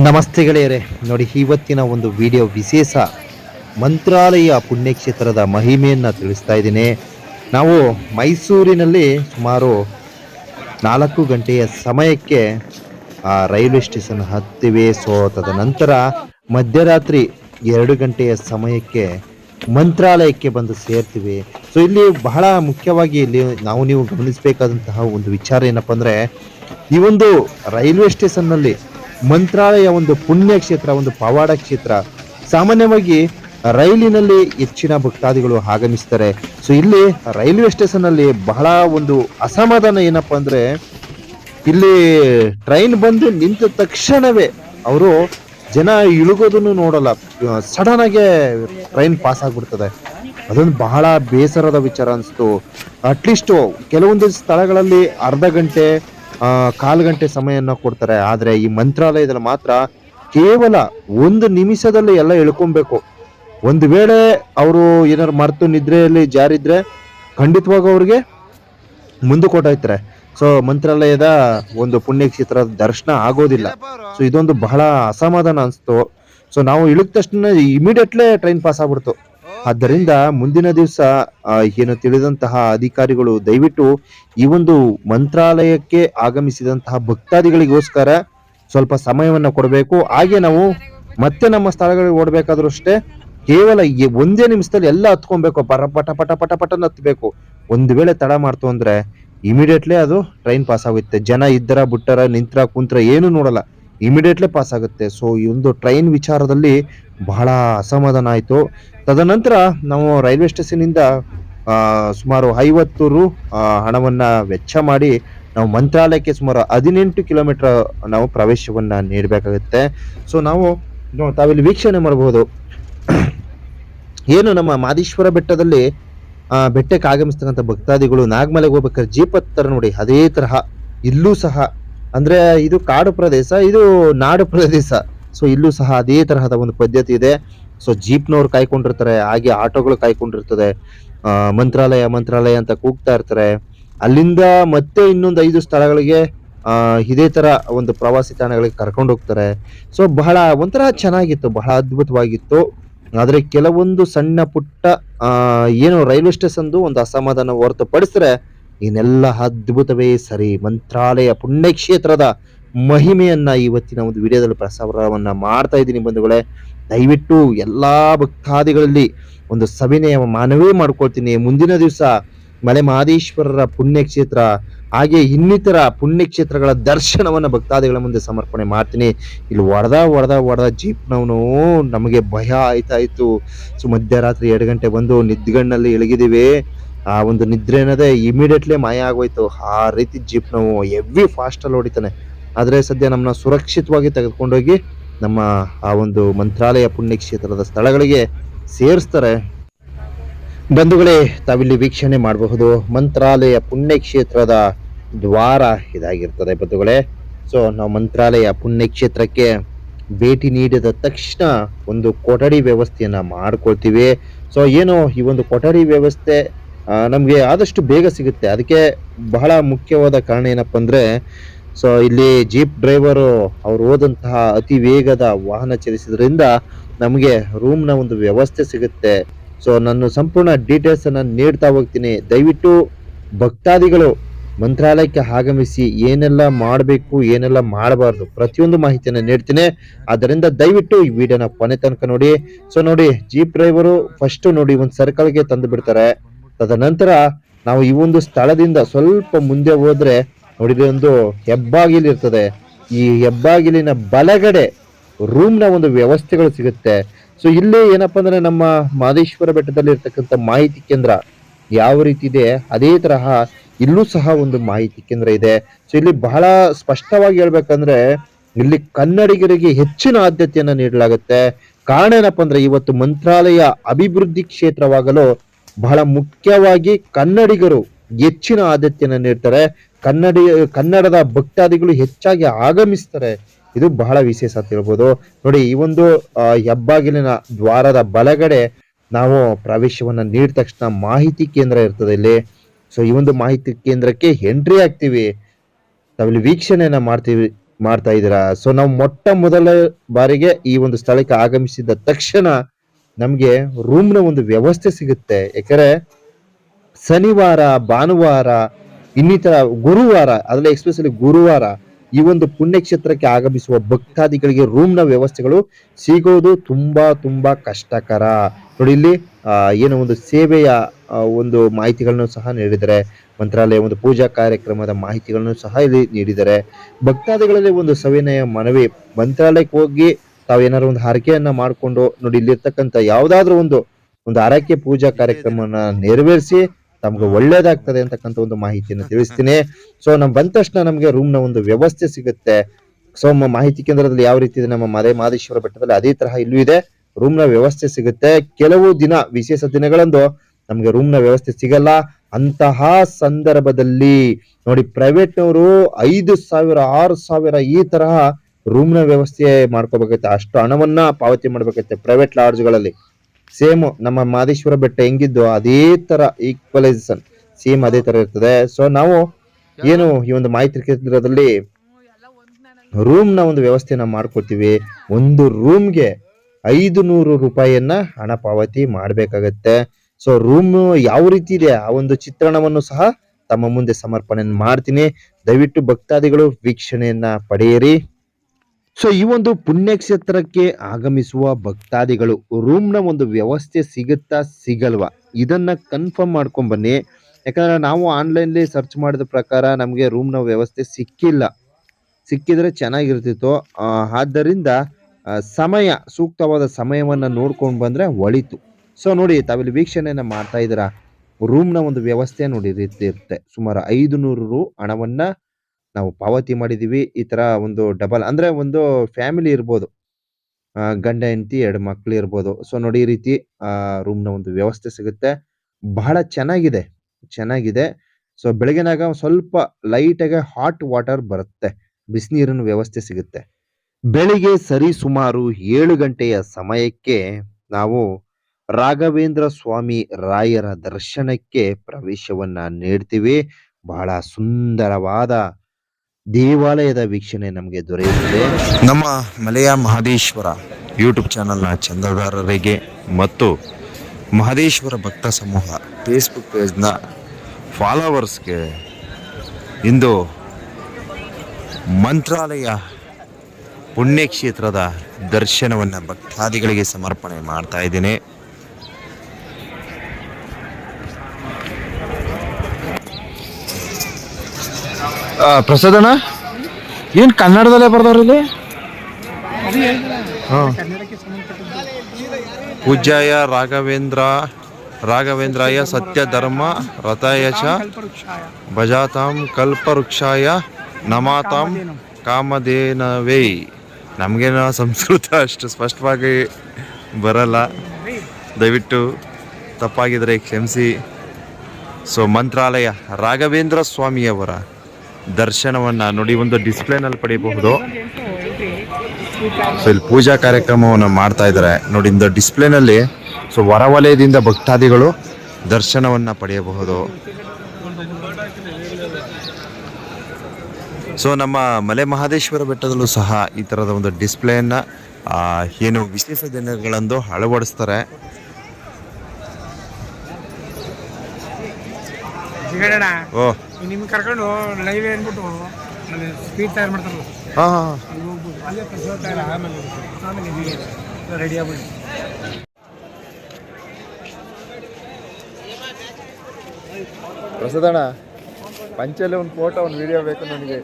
ನಮಸ್ತೆ ಗೆಳೆಯರೆ. ನೋಡಿ, ಇವತ್ತಿನ ಒಂದು ವಿಡಿಯೋ ವಿಶೇಷ ಮಂತ್ರಾಲಯ ಪುಣ್ಯಕ್ಷೇತ್ರದ ಮಹಿಮೆಯನ್ನು ತಿಳಿಸ್ತಾ ಇದ್ದೀನಿ. ನಾವು ಮೈಸೂರಿನಲ್ಲಿ ಸುಮಾರು ನಾಲ್ಕು ಗಂಟೆಯ ಸಮಯಕ್ಕೆ, ಆ, ರೈಲ್ವೆ ಸ್ಟೇಷನ್ ಹತ್ತಿವೆ. ಸೊ ತದನಂತರ ಮಧ್ಯರಾತ್ರಿ ಎರಡು ಗಂಟೆಯ ಸಮಯಕ್ಕೆ ಮಂತ್ರಾಲಯಕ್ಕೆ ಬಂದು ಸೇರ್ತೀವಿ. ಸೊ ಇಲ್ಲಿ ಬಹಳ ಮುಖ್ಯವಾಗಿ ಇಲ್ಲಿ ನಾವು ನೀವು ಗಮನಿಸಬೇಕಾದಂತಹ ಒಂದು ವಿಚಾರ ಏನಪ್ಪ ಅಂದರೆ, ಈ ಒಂದು ರೈಲ್ವೆ ಸ್ಟೇಷನ್ನಲ್ಲಿ ಮಂತ್ರಾಲಯ ಒಂದು ಪುಣ್ಯ ಕ್ಷೇತ್ರ, ಒಂದು ಪವಾಡ ಕ್ಷೇತ್ರ. ಸಾಮಾನ್ಯವಾಗಿ ರೈಲಿನಲ್ಲಿ ಹೆಚ್ಚಿನ ಭಕ್ತಾದಿಗಳು ಆಗಮಿಸ್ತಾರೆ. ಸೊ ಇಲ್ಲಿ ರೈಲ್ವೆ ಸ್ಟೇಷನ್ ಅಲ್ಲಿ ಬಹಳ ಒಂದು ಅಸಮಾಧಾನ ಏನಪ್ಪಾ ಅಂದ್ರೆ, ಇಲ್ಲಿ ಟ್ರೈನ್ ಬಂದು ನಿಂತ ತಕ್ಷಣವೇ ಅವರು ಜನ ಇಳುಗೋದನ್ನು ನೋಡಲ್ಲ. ಸಡನ್ ಆಗಿ ಟ್ರೈನ್ ಪಾಸ್ ಆಗ್ಬಿಡ್ತದೆ. ಅದೊಂದು ಬಹಳ ಬೇಸರದ ವಿಚಾರ ಅನಿಸ್ತು. ಅಟ್ಲೀಸ್ಟ್ ಕೆಲವೊಂದು ಸ್ಥಳಗಳಲ್ಲಿ ಅರ್ಧ ಗಂಟೆ ಕಾಲು ಗಂಟೆ ಸಮಯನ ಕೊಡ್ತಾರೆ. ಆದ್ರೆ ಈ ಮಂತ್ರಾಲಯದಲ್ಲಿ ಮಾತ್ರ ಕೇವಲ ಒಂದು ನಿಮಿಷದಲ್ಲಿ ಎಲ್ಲ ಎಳ್ಕೊಬೇಕು ಒಂದು ವೇಳೆ ಅವರು ಏನಾದ್ರು ಮರ್ತು ನಿದ್ರೆಯಲ್ಲಿ ಜಾರಿದ್ರೆ ಖಂಡಿತವಾಗ ಅವ್ರಿಗೆ ಮುಂದೆ ಕೊಟ್ಟೋಯ್ತಾರೆ ಸೊ ಮಂತ್ರಾಲಯದ ಒಂದು ಪುಣ್ಯಕ್ಷೇತ್ರದ ದರ್ಶನ ಆಗೋದಿಲ್ಲ. ಸೊ ಇದೊಂದು ಬಹಳ ಅಸಮಾಧಾನ ಅನಿಸ್ತು. ಸೊ ನಾವು ಇಳಿದ ತಕ್ಷಣ ಇಮಿಡಿಯೇಟ್ಲೇ ಟ್ರೈನ್ ಪಾಸ್ ಆಗ್ಬಿಡ್ತು. ಆದ್ದರಿಂದ ಮುಂದಿನ ದಿವಸ ಏನು ತಿಳಿದಂತಹ ಅಧಿಕಾರಿಗಳು ದಯವಿಟ್ಟು ಈ ಒಂದು ಮಂತ್ರಾಲಯಕ್ಕೆ ಆಗಮಿಸಿದಂತಹ ಭಕ್ತಾದಿಗಳಿಗೋಸ್ಕರ ಸ್ವಲ್ಪ ಸಮಯವನ್ನ ಕೊಡಬೇಕು. ಹಾಗೆ ನಾವು ಮತ್ತೆ ನಮ್ಮ ಸ್ಥಳಗಳಿಗೆ ಓಡಬೇಕಾದ್ರೂ ಅಷ್ಟೇ ಕೇವಲ ಒಂದೇ ನಿಮಿಷದಲ್ಲಿ ಎಲ್ಲ ಹತ್ಕೊಬೇಕು. ಪರ, ಪಟ ಪಟ ಪಟ, ಪಟನ ಹತ್ಬೇಕು. ಒಂದು ವೇಳೆ ತಡ ಮಾಡ್ತು ಅಂದ್ರೆ ಇಮಿಡಿಯೇಟ್ಲಿ ಅದು ಟ್ರೈನ್ ಪಾಸ್ ಆಗುತ್ತೆ. ಜನ ಇದ್ದರ, ಬಿಟ್ಟರ, ನಿಂತ್ರ, ಕುಂತರ ಏನು ನೋಡಲ್ಲ. ಇಮಿಡಿಯೇಟ್ಲಿ ಪಾಸ್ ಆಗುತ್ತೆ. ಸೊ ಈ ಒಂದು ಟ್ರೈನ್ ವಿಚಾರದಲ್ಲಿ ಬಹಳ ಅಸಮಾಧಾನ ಆಯಿತು. ತದನಂತರ ನಾವು ರೈಲ್ವೆ ಸ್ಟೇಷನಿಂದ ಸುಮಾರು ಐವತ್ತು ರು ಹಣವನ್ನು ವೆಚ್ಚ ಮಾಡಿ ನಾವು ಮಂತ್ರಾಲಯಕ್ಕೆ ಸುಮಾರು ಹದಿನೆಂಟು ಕಿಲೋಮೀಟರ್ ನಾವು ಪ್ರವೇಶವನ್ನು ನೀಡಬೇಕಾಗುತ್ತೆ. ಸೊ ನಾವು ತಾವಿಲ್ಲಿ ವೀಕ್ಷಣೆ ಮಾಡಬಹುದು ಏನು ನಮ್ಮ ಮಾದೇಶ್ವರ ಬೆಟ್ಟದಲ್ಲಿ ಬೆಟ್ಟಕ್ಕೆ ಆಗಮಿಸ್ತಕ್ಕಂಥ ಭಕ್ತಾದಿಗಳು ನಾಗಮಲೆಗೆ ಹೋಗ್ಬೇಕಾದ್ರೆ ಜೀಪತ್ತರ ನೋಡಿ. ಅದೇ ತರಹ, ಇಲ್ಲೂ ಸಹ ಅಂದ್ರೆ ಇದು ಕಾಡು ಪ್ರದೇಶ, ಇದು ನಾಡು ಪ್ರದೇಶ. ಸೊ ಇಲ್ಲೂ ಸಹ ಅದೇ ತರಹದ ಒಂದು ಪದ್ಧತಿ ಇದೆ. ಸೊ ಜೀಪ್ನವ್ರು ಕಾಯ್ಕೊಂಡಿರ್ತಾರೆ, ಹಾಗೆ ಆಟೋಗಳು ಕಾಯ್ಕೊಂಡಿರ್ತದೆ. ಮಂತ್ರಾಲಯ ಮಂತ್ರಾಲಯ ಅಂತ ಕೂಗ್ತಾ ಇರ್ತಾರೆ. ಅಲ್ಲಿಂದ ಮತ್ತೆ ಇನ್ನೊಂದು ಐದು ಸ್ಥಳಗಳಿಗೆ ಇದೇ ತರ ಒಂದು ಪ್ರವಾಸಿ ತಾಣಗಳಿಗೆ ಕರ್ಕೊಂಡು ಹೋಗ್ತಾರೆ. ಸೊ ಬಹಳ ಒಂಥರ ಚೆನ್ನಾಗಿತ್ತು, ಬಹಳ ಅದ್ಭುತವಾಗಿತ್ತು. ಆದರೆ ಕೆಲವೊಂದು ಸಣ್ಣ ಪುಟ್ಟ ಏನು ರೈಲ್ವೆ ಸ್ಟೇಷನ್ದು ಒಂದು ಅಸಮಾಧಾನ ಹೊರತುಪಡಿಸಿದ್ರೆ ಇನ್ನೆಲ್ಲ ಅದ್ಭುತವೇ ಸರಿ. ಮಂತ್ರಾಲಯ ಪುಣ್ಯಕ್ಷೇತ್ರದ ಮಹಿಮೆಯನ್ನ ಇವತ್ತಿನ ಒಂದು ವಿಡಿಯೋದಲ್ಲಿ ಪ್ರಸಾರವನ್ನ ಮಾಡ್ತಾ ಇದ್ದೀನಿ ಬಂಧುಗಳೇ. ದಯವಿಟ್ಟು ಎಲ್ಲಾ ಭಕ್ತಾದಿಗಳಲ್ಲಿ ಒಂದು ಸವಿನಯ ಮಾನವೇ ಮಾಡ್ಕೊಳ್ತೀನಿ. ಮುಂದಿನ ದಿವಸ ಮಲೆ ಮಹದೇಶ್ವರರ ಪುಣ್ಯಕ್ಷೇತ್ರ, ಹಾಗೆ ಇನ್ನಿತರ ಪುಣ್ಯಕ್ಷೇತ್ರಗಳ ದರ್ಶನವನ್ನ ಭಕ್ತಾದಿಗಳ ಮುಂದೆ ಸಮರ್ಪಣೆ ಮಾಡ್ತೀನಿ. ಇಲ್ಲಿ ಹೊಡೆದ ಹೊಡೆದ ಹೊಡೆದ ಜೀಪ್ನವನು ನಮಗೆ ಭಯ ಆಯ್ತಾಯ್ತು. ಸೊ ಮಧ್ಯರಾತ್ರಿ ಎರಡು ಗಂಟೆ ಬಂದು ನಿದ್ಗಣ್ಣಲ್ಲಿ ಇಳಗಿದೀವಿ ಆ ಒಂದು ನಿದ್ರೆ ಅನ್ನೋದೇ ಇಮಿಡಿಯೇಟ್ಲಿ ಮಾಯ ಆಗೋಯ್ತು. ಆ ರೀತಿ ಜೀಪ್ ನಾವು ಎವ್ರಿ ಫಾಸ್ಟ್ ಅಲ್ಲಿ ಹೊಡಿತಾನೆ. ಆದರೆ ಸದ್ಯ ನಮ್ಮನ್ನ ಸುರಕ್ಷಿತವಾಗಿ ತೆಗೆದುಕೊಂಡೋಗಿ ನಮ್ಮ ಆ ಒಂದು ಮಂತ್ರಾಲಯ ಪುಣ್ಯಕ್ಷೇತ್ರದ ಸ್ಥಳಗಳಿಗೆ ಸೇರಿಸ್ತಾರೆ. ಬಂಧುಗಳೇ, ತಾವಿಲ್ಲಿ ವೀಕ್ಷಣೆ ಮಾಡಬಹುದು. ಮಂತ್ರಾಲಯ ಪುಣ್ಯಕ್ಷೇತ್ರದ ದ್ವಾರ ಇದಾಗಿರ್ತದೆ ಬಂಧುಗಳೇ. ಸೊ ನಾವು ಮಂತ್ರಾಲಯ ಪುಣ್ಯಕ್ಷೇತ್ರಕ್ಕೆ ಭೇಟಿ ನೀಡಿದ ತಕ್ಷಣ ಒಂದು ಕೊಠಡಿ ವ್ಯವಸ್ಥೆಯನ್ನ ಮಾಡ್ಕೊಳ್ತೀವಿ. ಸೊ ಏನು ಈ ಒಂದು ಕೊಠಡಿ ವ್ಯವಸ್ಥೆ ನಮಗೆ ಆದಷ್ಟು ಬೇಗ ಸಿಗುತ್ತೆ. ಅದಕ್ಕೆ ಬಹಳ ಮುಖ್ಯವಾದ ಕಾರಣ ಏನಪ್ಪ ಅಂದರೆ, ಸೊ ಇಲ್ಲಿ ಜೀಪ್ ಡ್ರೈವರು ಅವ್ರು ಹೋದಂತಹ ಅತಿ ವೇಗದ ವಾಹನ ಚಲಿಸಿದ್ರಿಂದ ನಮಗೆ ರೂಮ್ನ ಒಂದು ವ್ಯವಸ್ಥೆ ಸಿಗುತ್ತೆ. ಸೊ ನಾನು ಸಂಪೂರ್ಣ ಡೀಟೇಲ್ಸನ್ನು ನೀಡ್ತಾ ಹೋಗ್ತೀನಿ. ದಯವಿಟ್ಟು ಭಕ್ತಾದಿಗಳು ಮಂತ್ರಾಲಯಕ್ಕೆ ಆಗಮಿಸಿ ಏನೆಲ್ಲ ಮಾಡಬೇಕು, ಏನೆಲ್ಲ ಮಾಡಬಾರ್ದು ಪ್ರತಿಯೊಂದು ಮಾಹಿತಿಯನ್ನು ನೀಡ್ತೀನಿ. ಆದ್ದರಿಂದ ದಯವಿಟ್ಟು ಈ ವಿಡಿಯೋನ ಕೊನೆ ತನಕ ನೋಡಿ. ಸೊ ನೋಡಿ ಜೀಪ್ ಡ್ರೈವರು ಫಸ್ಟ್ ನೋಡಿ ಒಂದು ಸರ್ಕಲ್ಗೆ ತಂದು ಬಿಡ್ತಾರೆ. ತದನಂತರ ನಾವು ಈ ಒಂದು ಸ್ಥಳದಿಂದ ಸ್ವಲ್ಪ ಮುಂದೆ ಹೋದ್ರೆ ನೋಡಿದ್ರೆ ಒಂದು ಹೆಬ್ಬಾಗಿಲು ಇರ್ತದೆ. ಈ ಹೆಬ್ಬಾಗಿಲಿನ ಬಲಗಡೆ ರೂಮ್ನ ಒಂದು ವ್ಯವಸ್ಥೆಗಳು ಸಿಗುತ್ತೆ. ಸೊ ಇಲ್ಲಿ ಏನಪ್ಪ ಅಂದ್ರೆ ನಮ್ಮ ಮಾದೇಶ್ವರ ಬೆಟ್ಟದಲ್ಲಿ ಇರ್ತಕ್ಕಂಥ ಮಾಹಿತಿ ಕೇಂದ್ರ ಯಾವ ರೀತಿ ಇದೆ, ಅದೇ ತರಹ ಇಲ್ಲೂ ಸಹ ಒಂದು ಮಾಹಿತಿ ಕೇಂದ್ರ ಇದೆ. ಸೊ ಇಲ್ಲಿ ಬಹಳ ಸ್ಪಷ್ಟವಾಗಿ ಹೇಳ್ಬೇಕಂದ್ರೆ ಇಲ್ಲಿ ಕನ್ನಡಿಗರಿಗೆ ಹೆಚ್ಚಿನ ಆದ್ಯತೆಯನ್ನು ನೀಡಲಾಗುತ್ತೆ. ಕಾರಣ ಏನಪ್ಪ ಅಂದ್ರೆ ಇವತ್ತು ಮಂತ್ರಾಲಯ ಅಭಿವೃದ್ಧಿ ಕ್ಷೇತ್ರವಾಗಲು ಬಹಳ ಮುಖ್ಯವಾಗಿ ಕನ್ನಡಿಗರು ಹೆಚ್ಚಿನ ಆದ್ಯತೆಯನ್ನು ನೀಡ್ತಾರೆ. ಕನ್ನಡಿ, ಕನ್ನಡದ ಭಕ್ತಾದಿಗಳು ಹೆಚ್ಚಾಗಿ ಆಗಮಿಸ್ತಾರೆ. ಇದು ಬಹಳ ವಿಶೇಷ ಅಂತ ಹೇಳ್ಬೋದು. ನೋಡಿ, ಈ ಒಂದು ಹೆಬ್ಬಾಗಿಲಿನ ದ್ವಾರದ ಬಲಗಡೆ ನಾವು ಪ್ರವೇಶವನ್ನು ನೀಡಿದ ತಕ್ಷಣ ಮಾಹಿತಿ ಕೇಂದ್ರ ಇರ್ತದೆ ಇಲ್ಲಿ. ಸೊ ಈ ಒಂದು ಮಾಹಿತಿ ಕೇಂದ್ರಕ್ಕೆ ಎಂಟ್ರಿ ಆಗ್ತೀವಿ ನಾವಿಲ್ಲಿ ವೀಕ್ಷಣೆಯನ್ನ ಮಾಡ್ತೀವಿ, ಮಾಡ್ತಾ ಇದ್ದೀರಾ? ಸೊ ನಾವು ಮೊಟ್ಟ ಮೊದಲ ಬಾರಿಗೆ ಈ ಒಂದು ಸ್ಥಳಕ್ಕೆ ಆಗಮಿಸಿದ ತಕ್ಷಣ ನಮ್ಗೆ ರೂಮ್ನ ಒಂದು ವ್ಯವಸ್ಥೆ ಸಿಗುತ್ತೆ. ಯಾಕಂದರೆ ಶನಿವಾರ, ಭಾನುವಾರ, ಇನ್ನಿತರ ಗುರುವಾರ ಅದರಲ್ಲಿ ಎಕ್ಸ್ಪೆಷಲಿ ಗುರುವಾರ ಈ ಒಂದು ಪುಣ್ಯಕ್ಷೇತ್ರಕ್ಕೆ ಆಗಮಿಸುವ ಭಕ್ತಾದಿಗಳಿಗೆ ರೂಮ್ನ ವ್ಯವಸ್ಥೆಗಳು ಸಿಗೋದು ತುಂಬಾ ತುಂಬಾ ಕಷ್ಟಕರ. ನೋಡಿ ಇಲ್ಲಿ ಏನು ಒಂದು ಸೇವೆಯ ಒಂದು ಮಾಹಿತಿಗಳನ್ನು ಸಹ ನೀಡಿದರೆ, ಮಂತ್ರಾಲಯ ಒಂದು ಪೂಜಾ ಕಾರ್ಯಕ್ರಮದ ಮಾಹಿತಿಗಳನ್ನು ಸಹ ಇಲ್ಲಿ ನೀಡಿದ್ದಾರೆ ಭಕ್ತಾದಿಗಳಲ್ಲಿ ಒಂದು ಸವಿನಯ ಮನವಿ, ಮಂತ್ರಾಲಯಕ್ಕೆ ಹೋಗಿ ತಾವು ಏನಾದ್ರು ಒಂದು ಹರಕೆಯನ್ನ ಮಾಡಿಕೊಂಡು ನೋಡಿ, ಇಲ್ಲಿರ್ತಕ್ಕಂಥ ಯಾವ್ದಾದ್ರು ಒಂದು ಒಂದು ಹರಕೆ ಪೂಜಾ ಕಾರ್ಯಕ್ರಮವನ್ನ ನೆರವೇರಿಸಿ ತಮ್ಗೆ ಒಳ್ಳೇದಾಗ್ತದೆ ಅಂತಕ್ಕಂಥ ಒಂದು ಮಾಹಿತಿಯನ್ನು ತಿಳಿಸ್ತೀನಿ. ಸೊ ನಮ್ ಬಂದ ತಕ್ಷಣ ನಮ್ಗೆ ರೂಮ್ನ ಒಂದು ವ್ಯವಸ್ಥೆ ಸಿಗುತ್ತೆ. ಸೊ ಮಾಹಿತಿ ಕೇಂದ್ರದಲ್ಲಿ ಯಾವ ರೀತಿ ಇದೆ, ನಮ್ಮ ಮದೇ, ಮಾದೇಶ್ವರ ಬೆಟ್ಟದಲ್ಲಿ ಅದೇ ತರಹ ಇಲ್ಲೂ ಇದೆ. ರೂಮ್ನ ವ್ಯವಸ್ಥೆ ಸಿಗುತ್ತೆ. ಕೆಲವು ದಿನ, ವಿಶೇಷ ದಿನಗಳಂದು ನಮ್ಗೆ ರೂಮ್ನ ವ್ಯವಸ್ಥೆ ಸಿಗಲ್ಲ. ಅಂತಹ ಸಂದರ್ಭದಲ್ಲಿ ನೋಡಿ ಪ್ರೈವೇಟ್ ನವರು ಐದು ಸಾವಿರ, ಆರು ಸಾವಿರ ಈ ತರಹ ರೂಮ್ನ ವ್ಯವಸ್ಥೆ ಮಾಡ್ಕೋಬೇಕೈತೆ ಅಷ್ಟು ಹಣವನ್ನ ಪಾವತಿ ಮಾಡ್ಬೇಕೈತೆ ಪ್ರೈವೇಟ್ ಲಾಡ್ಜ್ಗಳಲ್ಲಿ ಸೇಮ್ ನಮ್ಮ ಮಾದೇಶ್ವರ ಬೆಟ್ಟ ಹೆಂಗಿದ್ದು ಅದೇ ತರ ಈಕ್ವಲೈಸೇಷನ್ ಸೇಮ್ ಅದೇ ತರ ಇರ್ತದೆ. ಸೊ ನಾವು ಏನು ಈ ಒಂದು ಮಾಹಿತಿ ಕೇಂದ್ರದಲ್ಲಿ ರೂಮ್ನ ಒಂದು ವ್ಯವಸ್ಥೆನ ಮಾಡ್ಕೊತೀವಿ. ಒಂದು ರೂಮ್ಗೆ ಐದು ನೂರು ರೂಪಾಯಿಯನ್ನ ಹಣ ಪಾವತಿ ಮಾಡಬೇಕಾಗತ್ತೆ. ಸೊ ರೂಮ್ ಯಾವ ರೀತಿ ಇದೆ? ಆ ಒಂದು ಚಿತ್ರಣವನ್ನು ಸಹ ತಮ್ಮ ಮುಂದೆ ಸಮರ್ಪಣೆ ಮಾಡ್ತೀನಿ. ದಯವಿಟ್ಟು ಭಕ್ತಾದಿಗಳು ವೀಕ್ಷಣೆಯನ್ನ ಪಡೆಯಿರಿ. ಸೊ ಈ ಒಂದು ಪುಣ್ಯಕ್ಷೇತ್ರಕ್ಕೆ ಆಗಮಿಸುವ ಭಕ್ತಾದಿಗಳು ರೂಮ್ನ ಒಂದು ವ್ಯವಸ್ಥೆ ಸಿಗುತ್ತಾ ಸಿಗಲ್ವಾ? ಇದನ್ನ ಕನ್ಫರ್ಮ್ ಮಾಡ್ಕೊಂಡ್ ಬನ್ನಿ. ಯಾಕಂದ್ರೆ ನಾವು ಆನ್ಲೈನ್ಲಿ ಸರ್ಚ್ ಮಾಡಿದ ಪ್ರಕಾರ ನಮಗೆ ರೂಮ್ನ ವ್ಯವಸ್ಥೆ ಸಿಕ್ಕಿಲ್ಲ. ಸಿಕ್ಕಿದ್ರೆ ಚೆನ್ನಾಗಿರ್ತಿತ್ತು. ಆದ್ದರಿಂದ ಸಮಯ, ಸೂಕ್ತವಾದ ಸಮಯವನ್ನ ನೋಡ್ಕೊಂಡು ಬಂದ್ರೆ ಒಳಿತು. ಸೊ ನೋಡಿ, ತಾವಿಲ್ಲಿ ವೀಕ್ಷಣೆಯನ್ನು ಮಾಡ್ತಾ ಇದ್ದೀರಾ? ರೂಮ್ನ ಒಂದು ವ್ಯವಸ್ಥೆ ನೋಡಿ ರೀತಿ ಇರುತ್ತೆ ಸುಮಾರು ಐದು ನೂರು ರು ಹಣವನ್ನ ನಾವು ಪಾವತಿ ಮಾಡಿದೀವಿ, ಈ ತರ ಒಂದು ಡಬಲ್ ಅಂದ್ರೆ ಒಂದು ಫ್ಯಾಮಿಲಿ ಇರ್ಬೋದು. ಗಂಡ, ಹೆಂಡತಿ, ಎರಡು ಮಕ್ಳು ಇರ್ಬೋದು. ಸೊ ನೋಡಿ ಈ ರೀತಿ ರೂಮ್ನ ಒಂದು ವ್ಯವಸ್ಥೆ ಸಿಗುತ್ತೆ. ಬಹಳ ಚೆನ್ನಾಗಿದೆ ಚೆನ್ನಾಗಿದೆ. ಸೊ ಬೆಳಗಿನಾಗ ಸ್ವಲ್ಪ ಲೈಟ್ ಆಗಿ ಹಾಟ್ ವಾಟರ್ ಬರುತ್ತೆ. ಬಿಸಿನೀರಿನ ವ್ಯವಸ್ಥೆ ಸಿಗುತ್ತೆ. ಬೆಳಿಗ್ಗೆ ಸರಿ ಸುಮಾರು ಏಳು ಗಂಟೆಯ ಸಮಯಕ್ಕೆ ನಾವು ರಾಘವೇಂದ್ರ ಸ್ವಾಮಿ ರಾಯರ ದರ್ಶನಕ್ಕೆ ಪ್ರವೇಶವನ್ನ ನೀಡ್ತೀವಿ. ಬಹಳ ಸುಂದರವಾದ ದೇವಾಲಯದ ವೀಕ್ಷಣೆ ನಮಗೆ ದೊರೆಯುತ್ತದೆ. ನಮ್ಮ ಮಲೆಯ ಮಹದೇಶ್ವರ ಯೂಟ್ಯೂಬ್ ಚಾನಲ್ನ ಚಂದಾದಾರರಿಗೆ ಮತ್ತು ಮಹದೇಶ್ವರ ಭಕ್ತ ಸಮೂಹ ಫೇಸ್ಬುಕ್ ಪೇಜ್ನ ಫಾಲೋವರ್ಸ್ಗೆ ಇಂದು ಮಂತ್ರಾಲಯ ಪುಣ್ಯಕ್ಷೇತ್ರದ ದರ್ಶನವನ್ನು ಭಕ್ತಾದಿಗಳಿಗೆ ಸಮರ್ಪಣೆ ಮಾಡ್ತಾ ಇದ್ದೀನಿ. ಪ್ರಸಾದನ? ಏನು ಕನ್ನಡದಲ್ಲೇ ಬರ್ದವ್ರು ಇಲ್ಲಿ? ಪೂಜ್ಯಾಯ ರಾಘವೇಂದ್ರ, ರಾಘವೇಂದ್ರಾಯ ಸತ್ಯ ಧರ್ಮ ರಥಾಯ ಚ ಭಜಾತಾಂ ಕಲ್ಪವೃಕ್ಷಾಯ, ನಮಾತಾಂ ಕಾಮಧೇನವೇ. ನಮಗೇನ ಸಂಸ್ಕೃತ ಅಷ್ಟು ಸ್ಪಷ್ಟವಾಗಿ ಬರಲ್ಲ. ದಯವಿಟ್ಟು ತಪ್ಪಾಗಿದ್ರೆ ಕ್ಷಮಿಸಿ. ಸೊ, ಮಂತ್ರಾಲಯ, ರಾಘವೇಂದ್ರ ಸ್ವಾಮಿಯವರ. ದರ್ಶನವನ್ನು ನೋಡಿ ಒಂದು ಡಿಸ್ಪ್ಲೇನಲ್ಲಿ ಪಡೆಯಬಹುದು. ಸೊ ಇಲ್ಲಿ ಪೂಜಾ ಕಾರ್ಯಕ್ರಮವನ್ನು ಮಾಡ್ತಾ ಇದ್ದಾರೆ. ನೋಡಿ, ಇಂದ ಡಿಸ್ಪ್ಲೇನಲ್ಲಿ ಸೊ ವರವಲಯದಿಂದ ಭಕ್ತಾದಿಗಳು ದರ್ಶನವನ್ನು ಪಡೆಯಬಹುದು. ಸೊ ನಮ್ಮ ಮಲೆ ಮಹದೇಶ್ವರ ಬೆಟ್ಟದಲ್ಲೂ ಸಹ ಈ ಥರದ ಒಂದು ಡಿಸ್ಪ್ಲೇಯನ್ನು ಏನು ವಿಶೇಷ ದಿನಗಳಂದು ಅಳವಡಿಸ್ತಾರೆ. ಸಿಗಣ ಓ. ನಿಮ್ಗೆ ಕರ್ಕೊಂಡು ಲೈವ್ ಅಂದ್ಬಿಟ್ಟು ಅಲ್ಲಿ ತಯಾರು ಮಾಡ್ತಾರಲ್ಲ. ಹಾಂ ಹಾಂ. ಅಲ್ಲಿ ಹೋಗ್ಬೋದು. ಅಲ್ಲೇ ಪ್ರಸಾದ ತಯಾರು ಆಮೇಲೆ ರೆಡಿ ಆಗ್ಬಿಡಿ ಪ್ರಸಾದಣ್ಣ ಪಂಚಲ್ಲಿ ಒಂದು ಫೋಟೋ ಒಂದು ವಿಡಿಯೋ ಬೇಕು ನನಗೆ